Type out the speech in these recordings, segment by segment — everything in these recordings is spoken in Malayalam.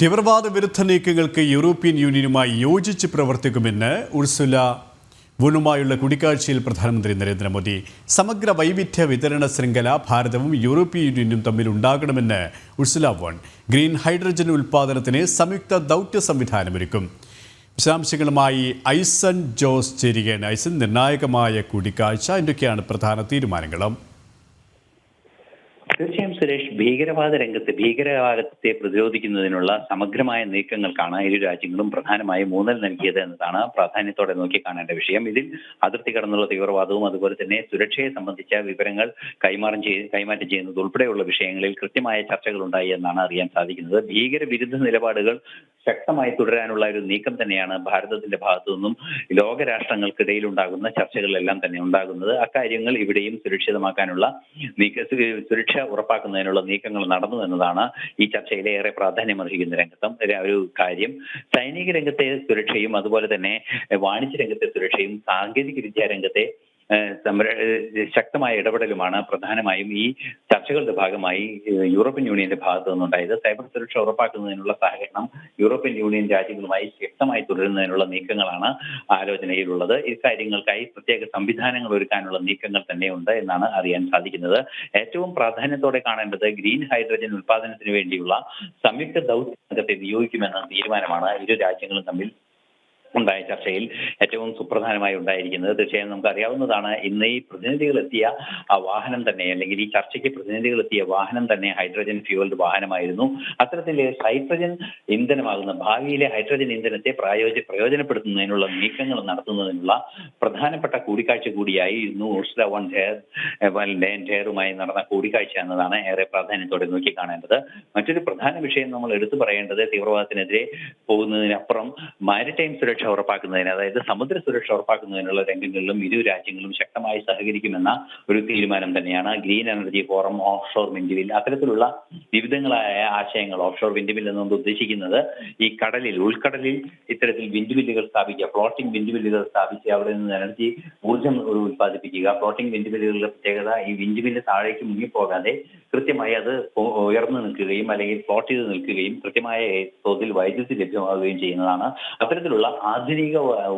തീവ്രവാദ വിരുദ്ധ നീക്കങ്ങൾക്ക് യൂറോപ്യൻ യൂണിയനുമായി യോജിച്ച് പ്രവർത്തിക്കുമെന്ന് ഉർസുല വുനുമായുള്ള കൂടിക്കാഴ്ചയിൽ പ്രധാനമന്ത്രി നരേന്ദ്രമോദി. സമഗ്ര വൈവിധ്യ വിതരണ ശൃംഖല ഭാരതവും യൂറോപ്യൻ യൂണിയനും തമ്മിൽ ഉണ്ടാകണമെന്ന് ഉർസുല വോൺ. ഗ്രീൻ ഹൈഡ്രജൻ ഉൽപ്പാദനത്തിന് സംയുക്ത ദൗത്യ സംവിധാനമൊരുക്കും. വിശദാംശങ്ങളുമായി ഐസൻ ജോസ് ചേരുകയാണ്. ഐസൺ നിർണായകമായ കൂടിക്കാഴ്ച. എന്തൊക്കെയാണ് പ്രധാന തീരുമാനങ്ങളും? സുരേഷ് ഭീകരവാദ രംഗത്ത് ഭീകരവാദത്തെ പ്രതിരോധിക്കുന്നതിനുള്ള സമഗ്രമായ നീക്കങ്ങൾക്കാണ് ഇരു രാജ്യങ്ങളും പ്രധാനമായും ഊന്നൽ നൽകിയത് എന്നതാണ് പ്രാധാന്യത്തോടെ നോക്കി കാണേണ്ട വിഷയം. ഇതിൽ അതിർത്തി കടന്നുള്ള തീവ്രവാദവും അതുപോലെ തന്നെ സുരക്ഷയെ സംബന്ധിച്ച വിവരങ്ങൾ കൈമാറും കൈമാറ്റം ചെയ്യുന്നത് ഉൾപ്പെടെയുള്ള വിഷയങ്ങളിൽ കൃത്യമായ ചർച്ചകൾ ഉണ്ടായി എന്നാണ് അറിയാൻ സാധിക്കുന്നത്. ഭീകരവിരുദ്ധ നിലപാടുകൾ ശക്തമായി തുടരാനുള്ള ഒരു നീക്കം തന്നെയാണ് ഭാരതത്തിന്റെ ഭാഗത്തു നിന്നും ലോകരാഷ്ട്രങ്ങൾക്കിടയിൽ ഉണ്ടാകുന്ന ചർച്ചകളിലെല്ലാം തന്നെ ഉണ്ടാകുന്നത്. അക്കാര്യങ്ങൾ ഇവിടെയും സുരക്ഷിതമാക്കാനുള്ള നീക്ക സുരക്ഷ ഉറപ്പാക്കുന്നതിനുള്ള നീക്കങ്ങൾ നടന്നു എന്നതാണ് ഈ ചർച്ചയിലെ ഏറെ പ്രാധാന്യമർഹിക്കുന്ന രംഗത്തും ഒരു കാര്യം. സൈനിക രംഗത്തെ സുരക്ഷയും അതുപോലെ തന്നെ വാണിജ്യ രംഗത്തെ സുരക്ഷയും സാങ്കേതിക വിദ്യാ രംഗത്തെ ഏഹ് സംര- ശക്തമായ ഇടപെടലുമാണ് പ്രധാനമായും ഈ ചർച്ചകളുടെ ഭാഗമായി യൂറോപ്യൻ യൂണിയന്റെ ഭാഗത്തു നിന്നുണ്ടായത്. സൈബർ സുരക്ഷ ഉറപ്പാക്കുന്നതിനുള്ള സഹകരണം യൂറോപ്യൻ യൂണിയൻ രാജ്യങ്ങളുമായി ശക്തമായി തുടരുന്നതിനുള്ള നീക്കങ്ങളാണ് ആലോചനയിലുള്ളത്. ഇക്കാര്യങ്ങൾക്കായി പ്രത്യേക സംവിധാനങ്ങൾ ഒരുക്കാനുള്ള നീക്കങ്ങൾ തന്നെയുണ്ട് എന്നാണ് അറിയാൻ സാധിക്കുന്നത്. ഏറ്റവും പ്രാധാന്യത്തോടെ കാണേണ്ടത് ഗ്രീൻ ഹൈഡ്രജൻ ഉൽപാദനത്തിന് വേണ്ടിയുള്ള സംയുക്ത ദൗത്യ സംഘത്തെ നിയോഗിക്കുമെന്ന തീരുമാനമാണ് ഇരു രാജ്യങ്ങളും തമ്മിൽ ഉണ്ടായ ചർച്ചയിൽ ഏറ്റവും സുപ്രധാനമായി ഉണ്ടായിരിക്കുന്നത് തീർച്ചയായും നമുക്ക് അറിയാവുന്നതാണ് ഇന്ന് ഈ പ്രതിനിധികൾ എത്തിയ ആ വാഹനം തന്നെ അല്ലെങ്കിൽ ഈ ചർച്ചയ്ക്ക് പ്രതിനിധികൾ എത്തിയ വാഹനം തന്നെ ഹൈഡ്രജൻ ഫ്യൂവൽഡ് വാഹനമായിരുന്നു. അത്തരത്തിൽ ഹൈഡ്രജൻ ഇന്ധനമാകുന്ന ഭാവിയിലെ ഹൈഡ്രജൻ ഇന്ധനത്തെ പ്രായോജ പ്രയോജനപ്പെടുത്തുന്നതിനുള്ള നീക്കങ്ങൾ നടത്തുന്നതിനുള്ള പ്രധാനപ്പെട്ട കൂടിക്കാഴ്ച കൂടിയായി ഇന്ന് ഉർസുല വൺ ധേർ ലേൻ ധേറുമായി നടന്ന കൂടിക്കാഴ്ച എന്നതാണ് ഏറെ പ്രാധാന്യത്തോടെ നോക്കി കാണേണ്ടത്. മറ്റൊരു പ്രധാന വിഷയം നമ്മൾ എടുത്തു പറയേണ്ടത് തീവ്രവാദത്തിനെതിരെ പോകുന്നതിനപ്പുറം മാരിടൈം സുരക്ഷ ഉറപ്പാക്കുന്നതിന് അതായത് സമുദ്ര സുരക്ഷ ഉറപ്പാക്കുന്നതിനുള്ള രംഗങ്ങളിലും ഇരു രാജ്യങ്ങളും ശക്തമായി സഹകരിക്കുമെന്ന ഒരു തീരുമാനം തന്നെയാണ് green energy forum off shore വിൻഡിവിൽ അത്തരത്തിലുള്ള വിവിധങ്ങളായ ആശയങ്ങൾ ഓഫ് ഷോർ വിൻഡിവിൽ എന്നുകൊണ്ട് ഉദ്ദേശിക്കുന്നത് ഈ കടലിൽ ഉൾക്കടലിൽ ഇത്തരത്തിൽ വിൻഡുവില്ലുകൾ സ്ഥാപിക്കുക ഫ്ലോട്ടിംഗ് വിൻഡുവില്ലുകൾ സ്ഥാപിച്ച് അവിടെ നിന്ന് എനർജി ഊർജം ഉൽപ്പാദിപ്പിക്കുക. ഫ്ലോട്ടിംഗ് വിൻഡുവില്ലുകളുടെ പ്രത്യേകത ഈ വിൻഡുവിൽ താഴേക്ക് മുങ്ങിപ്പോകാതെ കൃത്യമായി അത് ഉയർന്നു നിൽക്കുകയും അല്ലെങ്കിൽ ഫ്ലോട്ട് ചെയ്ത് നിൽക്കുകയും കൃത്യമായ തോതിൽ വൈദ്യുതി ലഭ്യമാവുകയും ചെയ്യുന്നതാണ്. അത്തരത്തിലുള്ള ആധുനിക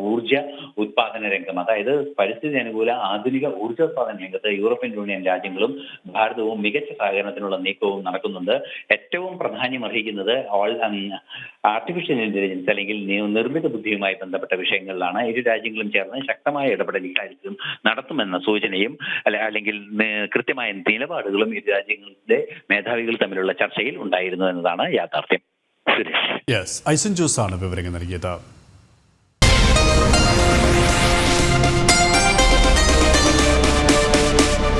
ഊർജ ഉത്പാദന രംഗം. അതായത് പരിസ്ഥിതി അനുകൂല ആധുനിക ഊർജോത്പാദന രംഗത്ത് യൂറോപ്യൻ യൂണിയൻ രാജ്യങ്ങളും ഭാരതവും മികച്ച സഹകരണത്തിനുള്ള നീക്കവും നടക്കുന്നുണ്ട്. ഏറ്റവും പ്രാധാന്യം അർഹിക്കുന്നത് ആർട്ടിഫിഷ്യൽ ഇന്റലിജൻസ് അല്ലെങ്കിൽ നിർമ്മിത ബുദ്ധിയുമായി ബന്ധപ്പെട്ട വിഷയങ്ങളിലാണ്. ഇരു രാജ്യങ്ങളും ചേർന്ന് ശക്തമായ ഇടപെടൽ ഇക്കാര്യത്തിലും നടത്തുമെന്ന സൂചനയും അല്ല അല്ലെങ്കിൽ കൃത്യമായ നിലപാടുകളും ഇരു രാജ്യങ്ങളുടെ മേധാവികൾ തമ്മിലുള്ള ചർച്ചയിൽ ഉണ്ടായിരുന്നു എന്നതാണ് യാഥാർത്ഥ്യം. സുരേഷ്. യെസ് ഐസൻ ജോസ് ആണ് വിവരങ്ങൾ നൽകിയത്.